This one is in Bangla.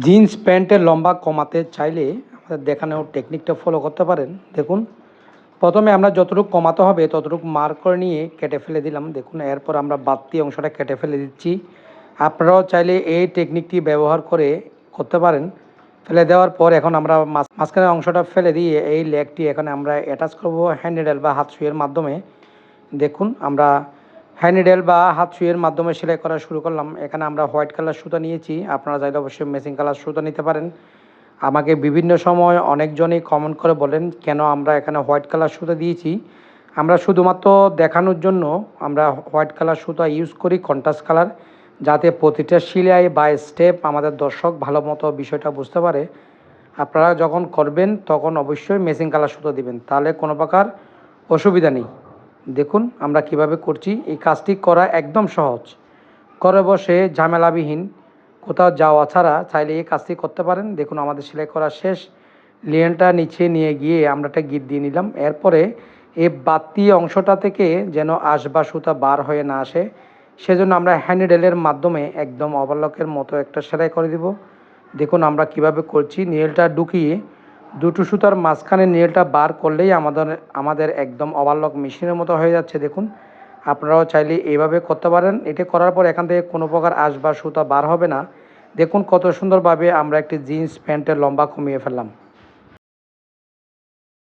জিন্স প্যান্টের লম্বা কমাতে চাইলে আমাদের দেখানোর টেকনিকটা ফলো করতে পারেন। দেখুন, প্রথমে আমরা যতটুকু কমাতে হবে, ততটুকু মার্ক করে নিয়ে কেটে ফেলে দিলাম। দেখুন, এরপর আমরা বাড়তি অংশটা কেটে ফেলে দিচ্ছি। আপনারাও চাইলে এই টেকনিকটি ব্যবহার করে করতে পারেন। ফেলে দেওয়ার পর এখন আমরা মাঝ- মাঝখানের অংশটা ফেলে দিয়ে এই লেগটি এখানে আমরা অ্যাটাচ করব হ্যান্ড নিডেল বা হাত সুইয়ের মাধ্যমে। দেখুন, আমরা হ্যান্ড নিডেল বা হাত সুইয়ের মাধ্যমে সেলাই করা শুরু করলাম। এখানে আমরা হোয়াইট কালার সুতা নিয়েছি। আপনারা চাইলে অবশ্যই মেসিং কালার সুতা নিতে পারেন। আমাকে বিভিন্ন সময় অনেকজনই কমেন্ট করে বলেন, কেন আমরা এখানে হোয়াইট কালার সুতা দিয়েছি। আমরা শুধুমাত্র দেখানোর জন্য আমরা হোয়াইট কালার সুতা ইউজ করি কন্ট্রাস্ট কালার যাতে প্রতিটা সিলাই বা স্টেপ আমাদের দর্শক ভালো মতো বিষয়টা বুঝতে পারে। আপনারা যখন করবেন, তখন অবশ্যই মেসিং কালার সুতো দিবেন। তাহলে কোনো প্রকার অসুবিধা নেই। দেখুন আমরা কীভাবে করছি। এই কাজটি করা একদম সহজ। করে বসে ঝামেলাবিহীন কোথাও যাওয়া ছাড়া চাইলে এই কাজটি করতে পারেন। দেখুন আমাদের সেলাই করা শেষ। লিয়েনটা নিচে নিয়ে গিয়ে আমরা একটা গিট দিয়ে নিলাম। এরপরে এই বাতি অংশটা থেকে যেন আশ বা সুতা বার হয়ে না আসে, সেজন্য আমরা হ্যান্ডেলের মাধ্যমে একদম ওভারলকের মতো একটা সেলাই করে দিব। দেখুন আমরা কীভাবে করছি। নীলটা ঢুকিয়ে দুটো সুতার মাঝখানে নীলটা বার করলেই আমাদের আমাদের একদম ওভারলক মেশিনের মতো হয়ে যাচ্ছে, দেখুন। আপনারাও চাইলে এইভাবে করতে পারেন। এটা করার পর এখান থেকে কোনো প্রকার আঁশ বা সুতা বার হবে না। দেখুন কত সুন্দরভাবে আমরা একটি জিন্স প্যান্টের লম্বা কমিয়ে ফেললাম।